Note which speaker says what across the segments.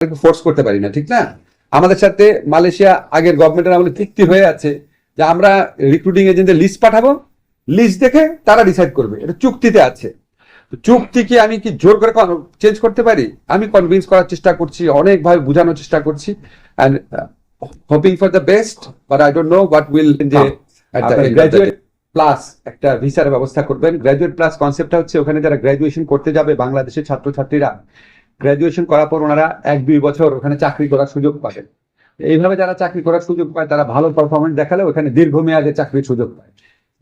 Speaker 1: Force করতে পারি না ঠিক না? আমাদের সাথে মালয়েশিয়া আগের গভর্নমেন্টের আমলে চুক্তি হয়ে আছে যে আমরা রিক্রুটিং এজেন্টদের লিস্ট পাঠাবো লিস্ট দেখে তারা ডিসাইড করবে এটা চুক্তিতে আছে। তো চুক্তি কি আমি কি জোর করে চেঞ্জ করতে পারি? আমি কনভিন্স করার চেষ্টা করছি অনেকভাবে বোঝানোর চেষ্টা করছি and hoping for the best but I don't know what will যে গ্রাজুয়েট প্লাস একটা ভিসার ব্যবস্থা করবেন। গ্রাজুয়েট প্লাস কনসেপ্টটা হচ্ছে ওখানে যারা গ্রাজুয়েশন করতে যাবে বাংলাদেশের ছাত্রছাত্রীরা গ্রাজুয়েশন করার পর ওনারা এক, দুই বছর ওখানে চাকরি করার সুযোগ পাবেন। এইভাবে যারা চাকরি করার সুযোগ পায়, তারা ভালো পারফরমেন্স দেখালে ওখানে দীর্ঘমেয়াদে চাকরির সুযোগ পায়।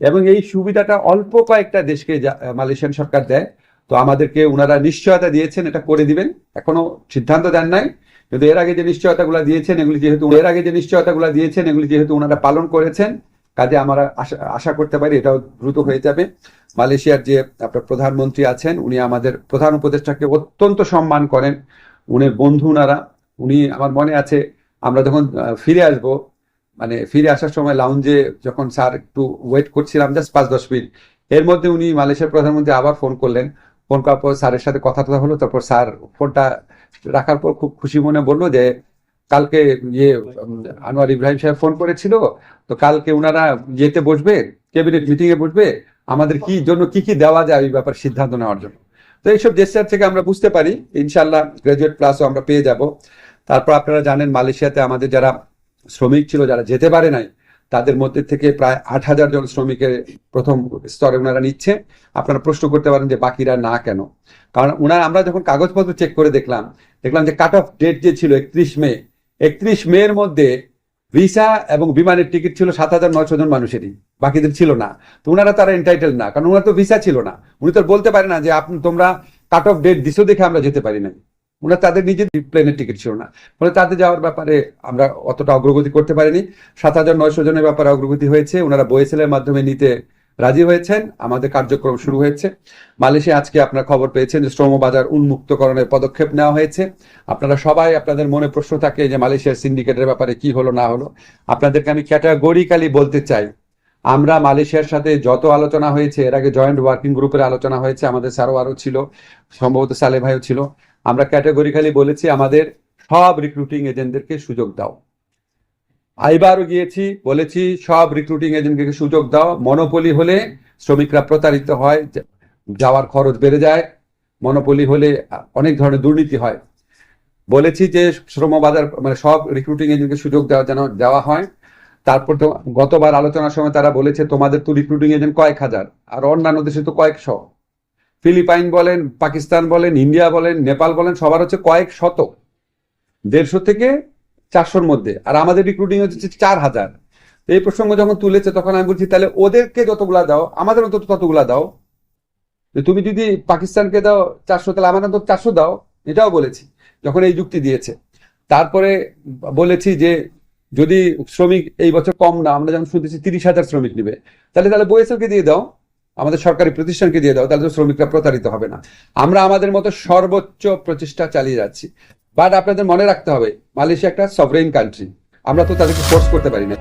Speaker 1: এবং এই সুবিধাটা অল্প কয়েকটা দেশকে মালয়েশিয়ান সরকার দেয়। তো আমাদেরকে ওনারা নিশ্চয়তা দিয়েছেন, এটা করে দিবেন। এখনও সিদ্ধান্ত দেন নাই। কিন্তু এর আগে যে নিশ্চয়তাগুলো দিয়েছেন, এগুলি যেহেতু, এর আগে যে নিশ্চয়তাগুলো দিয়েছেন, এগুলি যেহেতু ওনারা পালন করেছেন কাজে আমরা আশা করতে পারি এটাও দ্রুত হয়ে যাবে। মালয়েশিয়ার যে আপনার প্রধানমন্ত্রী আছেন, উনি আমাদের প্রধান উপদেষ্টাকে অত্যন্ত সম্মান করেন। উনি বন্ধু উনারা। উনি আমার মনে আছে, আমরা যখন ফিরে আসব মানে ফিরে আসার সময় লাউঞ্জে যখন স্যার একটু ওয়েট করছিলাম জাস্ট পাঁচ, দশ মিনিট, এর মধ্যে উনি মালয়েশিয়ার প্রধানমন্ত্রী আবার ফোন করলেন। ফোন করার পর স্যারের সাথে কথা টথা হলো, তারপর স্যার ফোনটা রাখার পর খুব খুশি মনে বলল যে কালকে ইয়ে আনোয়ার ইব্রাহিম সাহেব ফোন করেছিল, তো কালকে ওনারা ইয়েতে বসবে, ক্যাবিনেট মিটিং এ বসবে, আমাদের কি জন্য, কি কি দেওয়া যায় ওই ব্যাপারে সিদ্ধান্ত নেওয়ার জন্য। তো এইসব জেস্টার থেকে আমরা বুঝতে পারি ইনশাল্লাহ গ্রাজুয়েট প্লাসও আমরা পেয়ে যাব। তারপর আপনারা জানেন, মালয়েশিয়াতে আমাদের যারা শ্রমিক ছিল, যারা যেতে পারে নাই, তাদের মধ্যে থেকে প্রায় আট হাজার জন শ্রমিকের প্রথম স্তরে ওনারা নিচ্ছে। আপনারা প্রশ্ন করতে পারেন যে বাকিরা না কেন? কারণ ওনারা আমরা যখন কাগজপত্র চেক করে দেখলাম দেখলাম যে কাট অফ ডেট যে ছিল একত্রিশ মে একত্রিশ মে এর মধ্যে ভিসা এবং বিমানের টিকিট ছিল সাত হাজার নয়শো জন মানুষেরই, বাকিদের ছিল না। তো ওনারা তারা এন্টাইটেল না, কারণ ওনার তো ভিসা ছিল না। উনি তো বলতে পারে না যে আপনি তোমরা কাট অফ ডেট দিছো দেখে আমরা যেতে পারি না ওনার তাদের নিজের প্লেনের টিকিট ছিল না। ফলে তাদের যাওয়ার ব্যাপারে আমরা অতটা অগ্রগতি করতে পারিনি। সাত হাজার নয়শো জনের ব্যাপারে অগ্রগতি হয়েছে। ওনারা বয়েসেলের মাধ্যমে নিতে রাজি হয়েছেন? আমাদের কার্যক্রম শুরু হয়েছে। মালয়েশিয়া আজকে আপনার খবর পেয়েছেন যে শ্রম বাজার উন্মুক্তকরণের পদক্ষেপ নেওয়া হয়েছে। আপনারা সবাই আপনাদের মনে প্রশ্ন থাকে যে মালয়েশিয়ার সিন্ডিকেটের ব্যাপারে কি হলো, না হলো। আপনাদেরকে আমি ক্যাটাগরিক্যালি বলতে চাই, আমরা মালয়েশিয়ার সাথে যত আলোচনা হয়েছে, এর আগে জয়েন্ট ওয়ার্কিং গ্রুপের আলোচনা হয়েছে, আমাদের সারোয়ারও ছিল, সম্ভবত সালে ভাইও ছিল, আমরা ক্যাটাগরিক্যালি বলেছি আমাদের সব রিক্রুটিং এজেন্টদেরকে সুযোগ দাও। আইবারও গিয়েছি, বলেছি, সব রিক্রুটিং এজেন্টকে সুযোগ দাও। মনোপলি হলে শ্রমিকরা প্রতারিত হয় যাওয়ার খরচ বেড়ে যায়। মনোপলি হলে অনেক ধরনের দুর্নীতি হয়। বলেছি যে শ্রম বাজার মানে সব রিক্রুটিং এজেন্টকে সুযোগ দেওয়া যেন দেওয়া হয়। তারপর তো গতবার আলোচনার সময় তারা বলেছে, তোমাদের তো রিক্রুটিং এজেন্ট কয়েক হাজার, আর অন্যান্য দেশে তো কয়েকশো। ফিলিপাইন বলেন, পাকিস্তান বলেন, ইন্ডিয়া বলেন, নেপাল বলেন, সবার হচ্ছে কয়েক শত। দেড়শো থেকে চারশোর মধ্যে। আর আমাদের রিক্রুটিং হচ্ছে চার হাজার। তো এই প্রসঙ্গ যখন তুলেছে, তখন আমি বলছি, তাহলে ওদেরকে যতগুলা দাও, আমাদের অন্তত ততগুলা দাও। যে তুমি যদি পাকিস্তানকে দাও চারশো, তাহলে আমাদের অন্তত চারশো দাও। এটাও বলেছি, যখন এই যুক্তি দিয়েছে। তারপরে বলেছি যে, যদি শ্রমিক এই বছর কম না, আমরা যেমন শুনতেছি তিরিশ হাজার শ্রমিক নেবে, তাহলে তাহলে বইএসএলকে দিয়ে দাও। আমাদের সরকারি প্রতিষ্ঠানকে দিয়ে দাও, তাহলে তো শ্রমিকরা প্রতারিত হবে না। আমরা আমাদের মতো সর্বোচ্চ প্রচেষ্টা চালিয়ে যাচ্ছি। বাট আপনাদের মনে রাখতে হবে, মালয়েশিয়া একটা সভরেন কান্ট্রি আমরা তো তাদেরকে ফোর্স করতে পারি না।